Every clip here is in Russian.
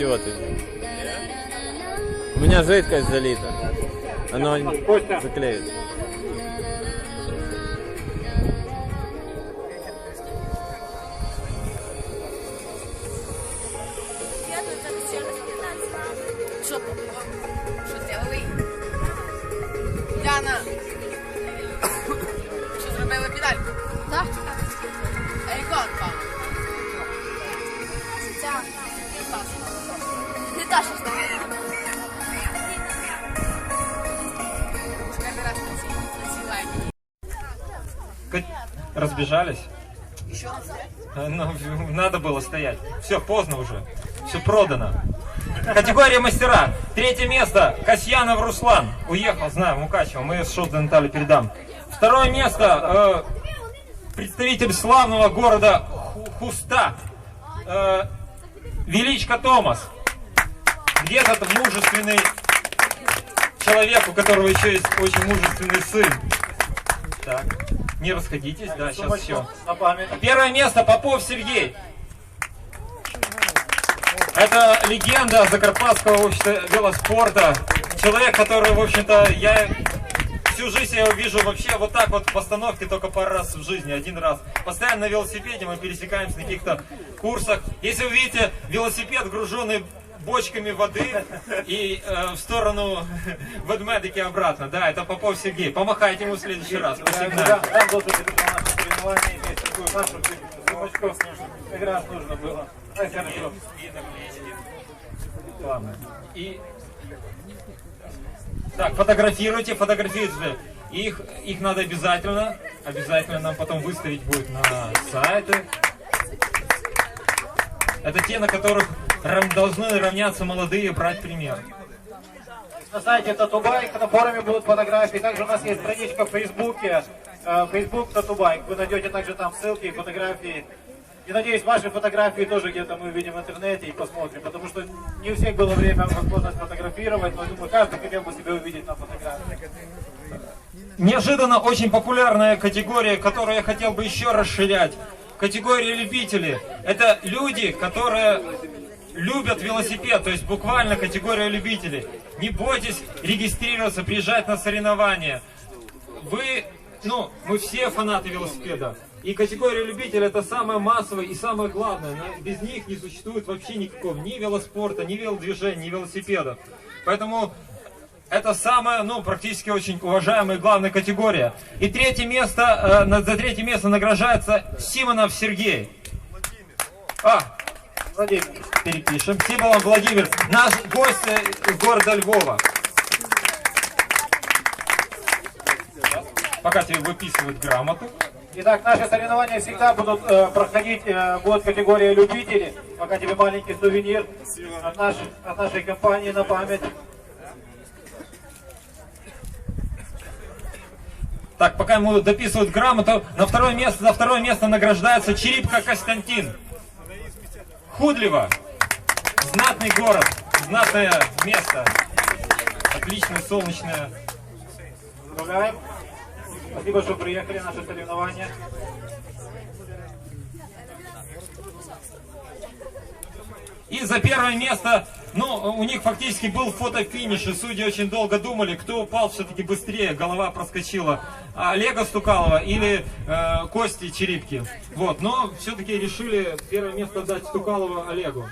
все ты. У меня жидкость залита. Оно заклеит. Ка- Разбежались? А, Ну, надо было стоять. Все, поздно уже. Все продано. Категория мастера. Третье место. Касьянов Руслан. Уехал, знаю, Мукачево. Мы с Шот Наталье передам. Второе место. э, представитель славного города Ху- Хуста. Э, Величко Томас. Где этот мужественный человек, у которого еще есть очень мужественный сын. Так, не расходитесь, да, сейчас все. Первое место Попов Сергей. Это легенда Закарпатского общества велоспорта. Человек, который, в общем-то, я всю жизнь я его вижу вообще вот так вот в постановке только пару раз в жизни, один раз. Постоянно на велосипеде мы пересекаемся на каких-то курсах. Если вы видите велосипед, груженный бочками воды и э, в сторону ведмедики обратно, да, это Попов Сергей. Помахайте ему в следующий раз. Как нужно было. Ладно. И... Так, фотографируйте, фотографируйте. Их, их надо обязательно, обязательно нам потом выставить будет на сайты. Это те, на которых должны равняться молодые и брать пример. На сайте Татубайк, на форуме будут фотографии. Также у нас есть страничка в Фейсбуке. э, Facebook Татубайк. Вы найдете также там ссылки и фотографии. И надеюсь, ваши фотографии тоже где-то мы увидим в интернете и посмотрим. Потому что не у всех было время, возможность фотографировать, но я думаю, каждый хотел бы себя увидеть на фотографии. Неожиданно очень популярная категория, которую я хотел бы еще расширять. Категория любителей. Это люди, которые любят велосипед, то есть буквально категория любителей. Не бойтесь регистрироваться, приезжать на соревнования. Вы, ну, мы все фанаты велосипеда. И категория любителей это самое массовое и самое главное. Без них не существует вообще никакого ни велоспорта, ни велодвижения, ни велосипеда. Поэтому это самая, ну, практически очень уважаемая и главная категория. И третье место, э, за третье место награждается Симонов Сергей. А, Владимир. перепишем. Симонов Владимир, наш гость э, из города Львова. Пока тебе выписывают грамоту. Итак, наши соревнования всегда будут э, проходить, э, будет категория любителей. Пока тебе маленький сувенир от, нашей от нашей компании на память. Так, пока ему дописывают грамоту, на второе место, за второе место награждается Черипка Константин. Худлево. Знатный город, знатное место. Отличное солнечное. Поздравляем. Спасибо, что приехали на наши соревнования. И за первое место, ну, у них фактически был фотофиниш, и судьи очень долго думали, кто упал все-таки быстрее, голова проскочила. А Олега Стукалова или э, Кости Черепки. Вот, но все-таки решили первое место дать Стукалова Олегу.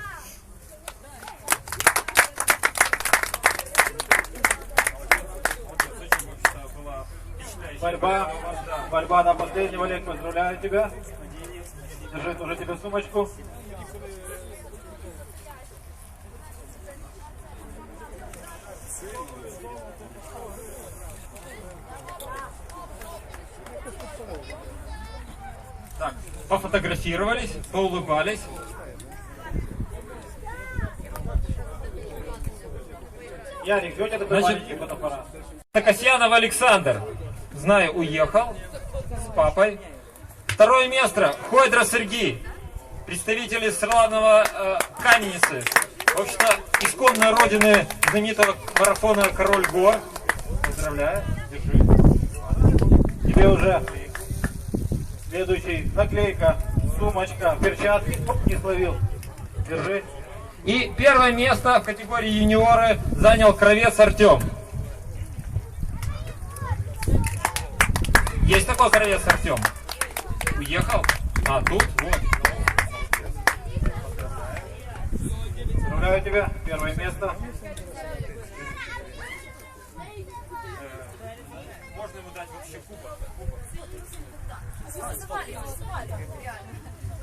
Борьба, борьба на последнего, Олег, поздравляю тебя. Держи тоже тебе сумочку. Так, пофотографировались, поулыбались. Ярик, тебя такой Значит- фотоаппарат? Касьянов Александр, знаю, уехал с папой. Второе место Хойдра Сергей, представители славного э, Каменицы. В общем-то, исконной родины знаменитого марафона Король Гор. Поздравляю, держи. Тебе уже следующий наклейка, сумочка, перчатки. Оп, Не словил. Держи. И первое место в категории юниоры занял кровец Артем. Есть такой кровец Артем? Уехал? А, тут? Вот. Поздравляю тебя. Первое место. Можно ему дать вообще кубок?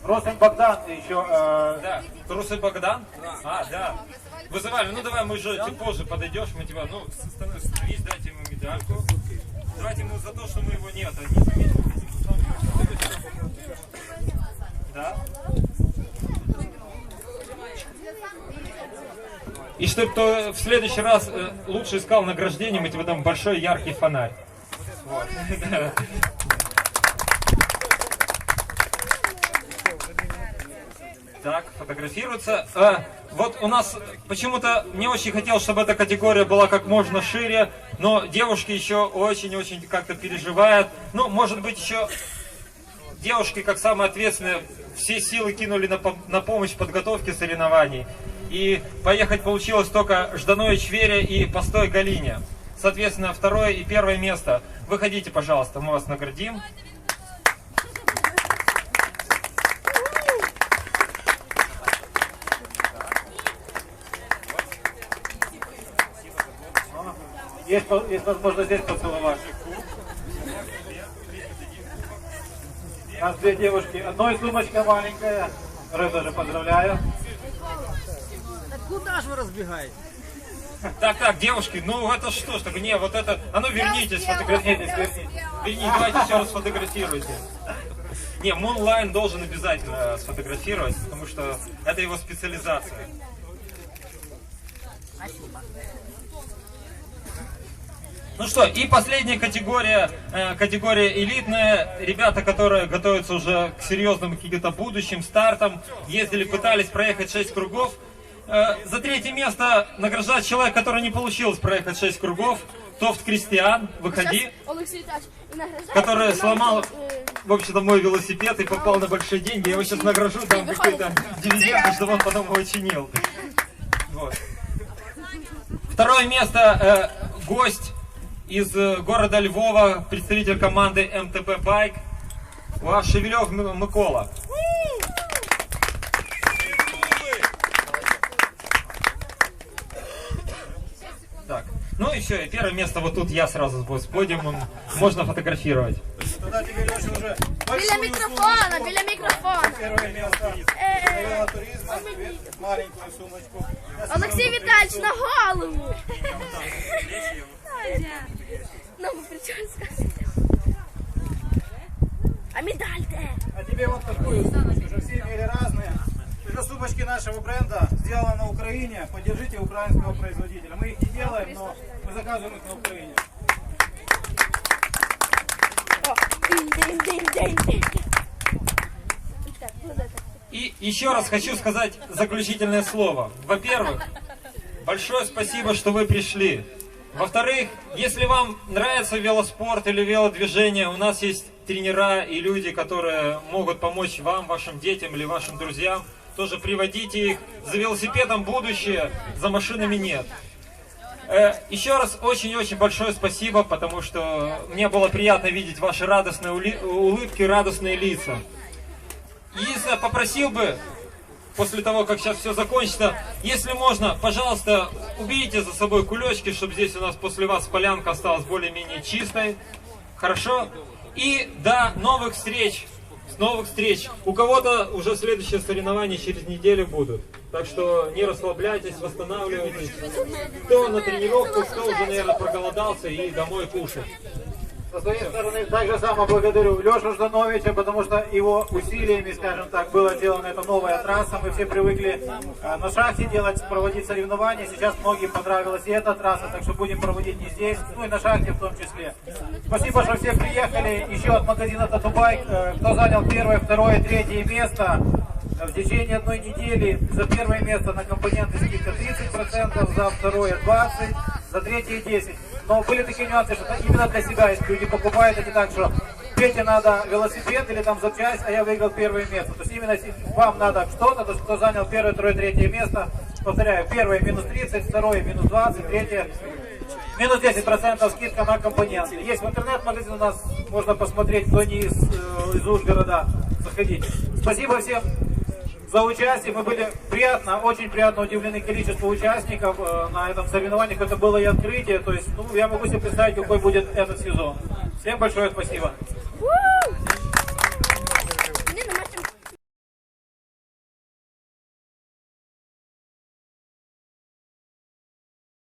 Росин Богдан еще э, Да. Трусы Богдан? А, да. Вызывали. Ну давай мы уже чуть позже подойдешь, мы тебя, ну, становись, дайте ему медальку. Давайте ему за то, что мы его нет, а не. Да. И чтобы кто в следующий раз э, лучше искал награждение, мы тебе дам большой яркий фонарь. Так, фотографируется. А, вот у нас почему-то не очень хотел, чтобы эта категория была как можно шире, но девушки еще очень-очень как-то переживают. Ну, может быть, еще девушки, как самые ответственные, все силы кинули на, на помощь подготовке соревнований. И поехать получилось только Жданович Вере и Постой Галине. Соответственно, второе и первое место. Выходите, пожалуйста, мы вас наградим. есть, есть возможность здесь поцеловать. У нас две девушки. Одной сумочка маленькая. Второй тоже поздравляю. Куда ж ви розбігаєте? Так, так, девушки, ну это что ж такое? Не, вот это... А ну вернитесь, фотографируйтесь, вернитесь. Вернитесь, давайте еще раз сфотографируйте. Не, Moonline должен обязательно сфотографировать, потому что это его специализация. Ну что, и последняя категория, э, категория элитная. Ребята, которые готовятся уже к серьезным каким-то будущим стартам, ездили, пытались проехать 6 кругов. Э, за третье место награждает человек, который не получилось проехать 6 кругов. Тофт Кристиан, выходи. Олексій Віталійович, і награждає Который нам, сломал, е, в общем-то, мой велосипед и попал на большие деньги. Я его сейчас награжу, там какой-то дивиденды, чтобы он потом его чинил. Вот. Второе место э, гость из э, города Львова, представитель команды МТБ Байк, Шевелев М- Микола. Так, ну и все, и первое место вот тут я сразу с подиумом, можно фотографировать. Тогда тебе, Леша, уже Біля большую мікрофона, сумочку. біля мікрофона. Первое место. Е, Велотуризма. Тебе Маленькую сумочку. Олексій Віталійович, на голову. А медаль де? А тебе вот такую уже все имели разные. Это сумочки нашего бренда, сделаны на Украине. Поддержите украинского производителя. Мы их не делаем, но мы заказываем их на Украине. И еще раз хочу сказать заключительное слово. Во-первых, большое спасибо, что вы пришли. Во-вторых, если вам нравится велоспорт или велодвижение, у нас есть тренера и люди, которые могут помочь вам, вашим детям или вашим друзьям. Тоже приводите их. За велосипедом будущее, за машинами нет. Э, Еще раз очень-очень большое спасибо, потому что мне было приятно видеть ваши радостные улыбки, радостные лица. Единственное, попросил бы, после того, как сейчас все закончится, если можно, пожалуйста, уберите за собой кулечки, чтобы здесь у нас после вас полянка осталась более-менее чистой. Хорошо? И до новых встреч! С новых встреч! У кого-то уже следующие соревнования через неделю будут. Так что не расслабляйтесь, восстанавливайтесь. Кто на тренировку, кто уже, наверное, проголодался и домой кушать. Со своей стороны также само благодарю Лешу Ждановича, потому что его усилиями, скажем так, была сделана эта новая трасса. Мы все привыкли э, на шахте делать, проводить соревнования. Сейчас многим понравилась и эта трасса, так что будем проводить не здесь, ну и на шахте в том числе. Спасибо, что все приехали. Еще от магазина Татубайк, э, кто занял первое, второе, третье место. В течение одной недели за первое место на компоненты скидка 30%, за второе 20%, за третье 10%. Но были такие нюансы, что это именно для себя, если люди покупают, это так, что Пете надо велосипед или там запчасть, а я выиграл первое место. То есть именно вам надо что-то, то есть кто занял первое, второе, третье место, повторяю, первое минус 30, второе минус 20, третье минус 10% скидка на компоненты. Есть в интернет-магазин у нас, можно посмотреть, кто не из, э, из Ужгорода, заходите. Спасибо всем за участие. Мы были приятно, очень приятно удивлены количеству участников э, на этом соревновании. Это было и открытие. То есть, ну, я могу себе представить, какой будет этот сезон. Всем большое спасибо.